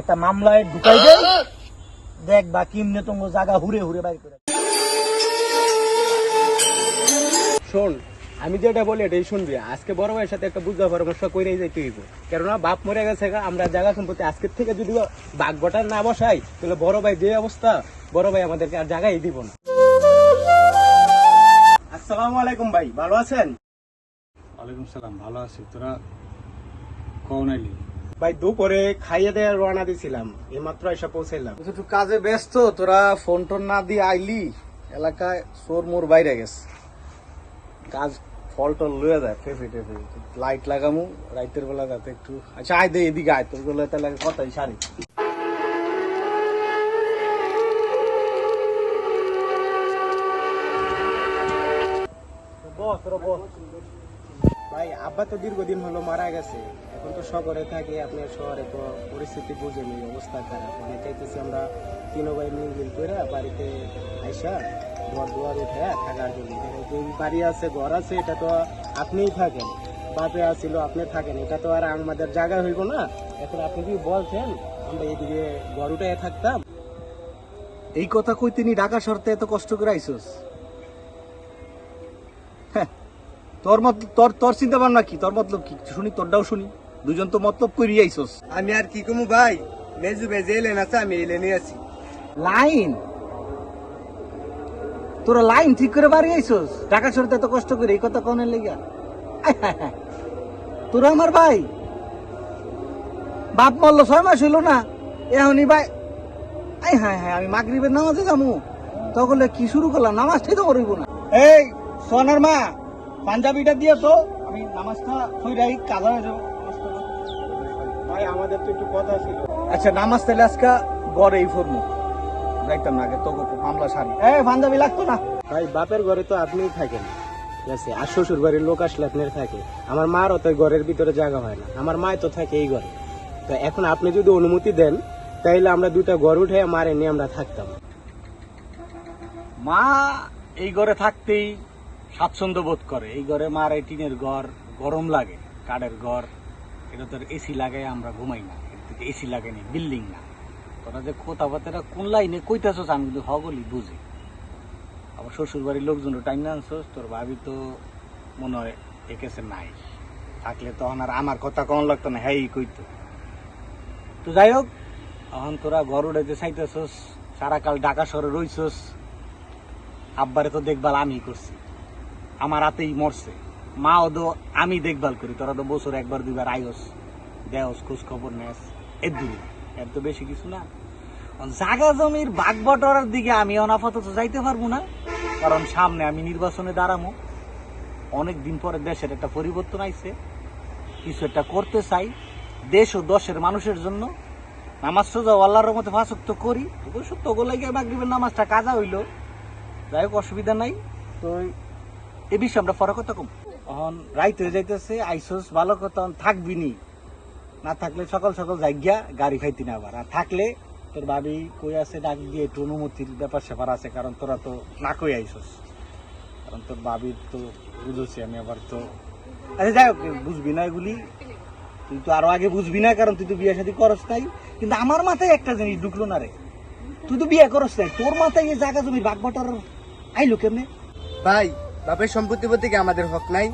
একটা মামলায় ঢুকাই দেন। দেখ বা কিমনে তোমার জায়গা হুরে হুরে বাইর করে। শোন আমি যেটা বলি এটাই শুনবি। আজকে বড় ভাইয়ের সাথে একটা বুঝতে পরামর্শ করেই যাইতে হইব। কেননা বাপ মরে গেছে আমরা জায়গা সম্পত্তি আজকের থেকে যদি বাঘ বটার না বসাই তাহলে বড় ভাই যে অবস্থা বড় ভাই আমাদেরকে আর জায়গায় দিব না। আসসালামু আলাইকুম ভাই ভালো আছেন? ওয়ালাইকুম সালাম ভালো আছি। তোরা কখন আইলি ভাই দুপুরে খাইয়ে দেওয়া রওনা দিছিলাম। এইমাত্র এসে পৌঁছাইলাম। একটু কাজে ব্যস্ত তোরা ফোন টোন না দিয়ে আইলি এলাকায় সোর মোর বাইরে গেছে। কাজ ফল টল লয়ে যায় ফেফে টেফে। লাইট লাগামু রাইতের বেলা যাতে একটু আচ্ছা আয় দে এদিকে আয় তোরগুলো তাহলে কথাই সারি। বস তোরা বস ভাই আব্বা তো দীর্ঘদিন হলো মারা গেছে। এখন তো শহরে থাকে আপনার শহরে তো পরিস্থিতি বুঝেন অবস্থা খারাপ। অনেক চাইতেছি আমরা তিনো ভাই মিল করে বাড়িতে আইসা ঘর দুয়ার উঠে থাকার জন্য। বাড়ি আছে ঘর আছে এটা তো আপনিই থাকেন। বাপে আসছিল আপনি থাকেন। এটা তো আর আমাদের জায়গা হইব না। এখন আপনি কি বলছেন আমরা এদিকে ঘর উঠে থাকতাম। এই কথা কই তিনি ঢাকা শহরতে এত কষ্ট করে আইসস? হ্যাঁ, তোর মত তোর তোর চিন্তা ভাবনা কি? তোর মতলব কি? শুনি তোরটাও শুনি। দুজন তো মতলব করি আইসস আমি আর কি কমু ভাই? মেজু বেজে এলেন আছে আমি এলেনই আছি লাইন? তোরা লাইন ঠিক করে বাড়ি আইসস টাকা সরতে এত কষ্ট করে এই কথা কনের লেগা? তোরা আমার ভাই? বাপ মরলো ছয় মাস হইল না। এখনই ভাই আই হ্যাঁ হ্যাঁ আমি মাগরিবের নামাজে যাব তখন কি শুরু করলাম? নামাজটাই তো করইব না। এই সোনার মা পাঞ্জাবিটা দিয়ে তো আমি নামাজটা হই রাই কাজা হয়ে যাব। ভাই আমাদের তো একটু কথা ছিল। আচ্ছা নামাজ তাহলে আজকে গড়েই ফরমু। যাইতাম না আগে তো মামলা সারি। এই পাঞ্জাবি লাগতো না। ভাই বাপের ঘরে তো আপনিই থাকেন। ঠিক আছে আর শ্বশুর বাড়ির লোক আসলে আপনার থাকে। আমার মারও তো ঘরের ভিতরে জায়গা হয় না। আমার মায় তো থাকে এই ঘরে। তো এখন আপনি যদি অনুমতি দেন তাইলে আমরা দুটা ঘর উঠে মারে নিয়ে আমরা থাকতাম। মা এই ঘরে থাকতেই স্বাচ্ছন্দ্য বোধ করে। এই ঘরে মার এই টিনের ঘর গরম লাগে, কাঠের ঘর, এটা তোর এসি লাগাই আমরা ঘুমাই না। এসি লাগাইনি বিল্ডিং না। তোরা যে কোথা বাতেরা কোন লাইনে কইতাছস আমি কিন্তু হগলি বুঝি। আবার শ্বশুর বাড়ির লোকজন টাইম না আনছস, তোর ভাবি তো মনে হয় একেছে নাই। থাকলে তখন আর আমার কথা কম লাগতো না হ্যাঁ কইতো। তো যাই হোক, এখন তোরা ঘর উড়াইতে চাইতেছস, সারাকাল ঢাকা শহরে রইছস, আব্বারে তো দেখভাল আমি করছি। আমার হাতেই মরছে। মাও তো আমি দেখভাল করি, তোরা তো বছর একবার, দুইবার আইস, দেওস খোঁজ খবর নেস এর দূরে এর তো বেশি কিছু না। জাগা জমির বাগ বটরার দিকে আমি অনাপাতত যাইতে পারব না, কারণ সামনে আমি নির্বাচনে দাঁড়ামো। অনেক দিন পরে দেশের একটা পরিবর্তন আইছে। কিছু একটা করতে চাই, দেশ ও দশের মানুষের জন্য। নামাজ সোজা আল্লাহর মতো ফাঁসক তো করি অবশ্য তো গোলাইকে মাগরিবের নামাজটা কাজা হইল। যাই হোক, অসুবিধা নাই। তো এ বিষয়ে আমরা পরে কথা কম। এখন রাইত হয়ে যাইতেছে আইসোস ভালো কথা তখন থাকবি নি। না থাকলে সকাল সকাল যাই গিয়া গাড়ি খাইতি না আবার। আর থাকলে তোর ভাবি কই আছে ডাক দিয়ে একটু অনুমতির ব্যাপার স্যাপার আছে কারণ তোরা তো না কই আইসোস। কারণ তোর ভাবির তো বুঝেছি আমি আবার তো। আচ্ছা যাই হোক বুঝবি না এগুলি। তুই তো আরও আগে বুঝবি না কারণ তুই তো বিয়ে শাদী করস নাই। কিন্তু আমার মাথায় একটা জিনিস ঢুকলো না রে। তুই তো বিয়ে করস নাই। তোর মাথায় এই জায়গা জমি বাগ বাটার আইলো কেমনে? ভাই বাপের সম্পত্তি বলতে কি আমাদের হক নাই?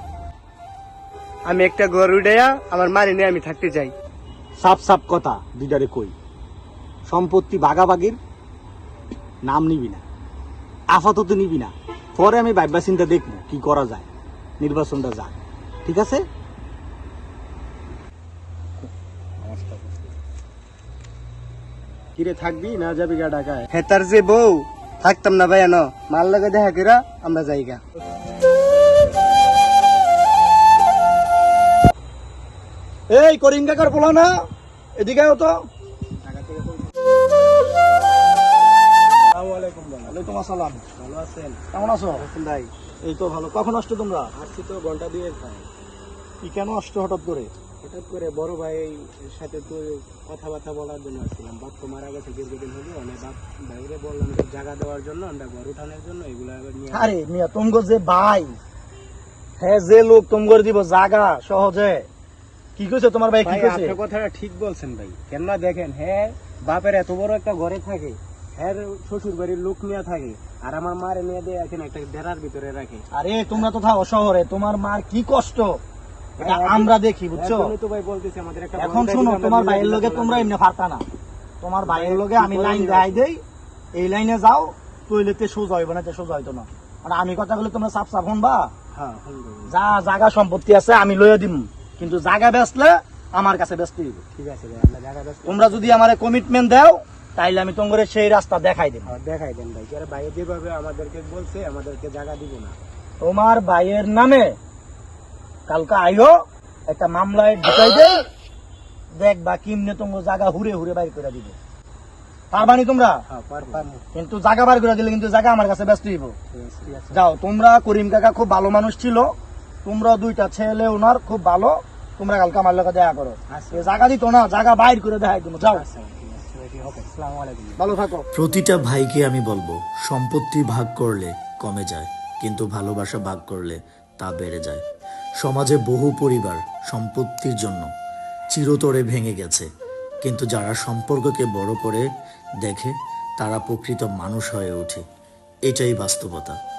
আমি একটা ঘর উড়াইয়া আমার মারি নিয়ে আমি থাকতে চাই। সাপ সাপ কথা দুইটারে কই? সম্পত্তি ভাগাভাগির নাম নিবি না। আপাতত নিবি না। পরে আমি ভাববা চিন্তা দেখব কি করা যায়। নির্বাচনটা যাক। ঠিক আছে? কিরে থাকবি না যাবি গা ঢাকায়? হেতার যে বউ থাকতাম না ভাই ন মাল লাগে দেখা করা আমরা যাইগা এই করিম কাকার বলো না? এদিকে তো। ওয়ালাইকুম আসসালাম। ভালো আছেন? কেমন আছো? ভাই। এই তো ভালো। কখন আসছো তোমরা? আসছি তো ঘণ্টা দিয়ে কি কেন আসছো হঠাৎ করে? হঠাৎ করে বড় ভাই সাথে তো কথাবার্তা বলার জন্য আসছিলাম। বাপ তো মারা গেছে দীর্ঘদিন হলো আমি বাপ ভাইরে বললাম জায়গা দেওয়ার জন্য আমরা ঘর উঠানোর জন্য এগুলো আবার নিয়ে আরে মিয়া তোমগো যে ভাই হ্যাঁ যে লোক তোমগর দিব জাগা সহজে। কি কইছে? তোমার ভাই কি কইছে? আপনার কথাটা ঠিক বলছেন ভাই। কেননা দেখেন হ্যাঁ বাপের এত বড় একটা ঘরে থাকে হ্যাঁ শ্বশুর বাড়ির লোক নিয়ে থাকে আর আমার মার নিয়ে দিয়ে এখানে একটা ডেরার ভিতরে রাখে। আরে তোমরা তো থাকো শহরে তোমার মার কি কষ্ট? আমরা দেখি বুঝছ? একটা এখন শোনো তোমার ভাইয়ের লগে তোমরা এমনি পারতা না। তোমার ভাইয়ের লগে আমি লাইন দেখাই দেই এই লাইনে যাও তৈলেতে সোজা হইব না সোজা হইতো না। আর আমি কথা বলে তোমরা সাপ সাপ শুনবা? হ্যাঁ। যা জায়গা সম্পত্তি আছে আমি লইয়া দিম। কিন্তু জায়গা বেচলে আমার কাছে ব্যস্ত হইব। ঠিক আছে তোমরা যদি আমার কমিটমেন্ট দাও তাইলে আমি তোমার সেই রাস্তা দেখাই দেব। হ্যাঁ, দেখাই দেন ভাই। যারা ভাই যেভাবে আমাদেরকে বলছে আমাদেরকে জায়গা দিব না। তোমার ভাইয়ের নামে কালকে আইও একটা মামলায় ঢুকাই দেই দেখবা কিমনে তোমার জায়গা হুরে হুরে বাইর করে দিব। পারবানি তোমরা? হ্যাঁ পার পার কিন্তু জায়গা বার করে দিলে কিন্তু জায়গা আমার কাছে ব্যস্ত হইব। যাও তোমরা করিম কাকা খুব ভালো মানুষ ছিল তোমরা দুইটা ছেলে ওনার খুব ভালো তোমরা কালকে আমার লোকে দেখা করো। আচ্ছা। জায়গা দিত না জায়গা বাইর করে দেখাই তুমি যাও। আচ্ছা ঠিক আছে ভাই, ঠিক আছে আসসালামু আলাইকুম। ভালো থাকো। প্রতিটা ভাইকে আমি বলব সম্পত্তি ভাগ করলে কমে যায় কিন্তু ভালোবাসা ভাগ করলে তা বেড়ে যায়। সমাজে বহু পরিবার সম্পত্তির জন্য চিরতরে ভেঙে গেছে। কিন্তু যারা সম্পর্ককে বড় করে দেখে, তারা প্রকৃত মানুষ হয়ে ওঠে। এটাই বাস্তবতা।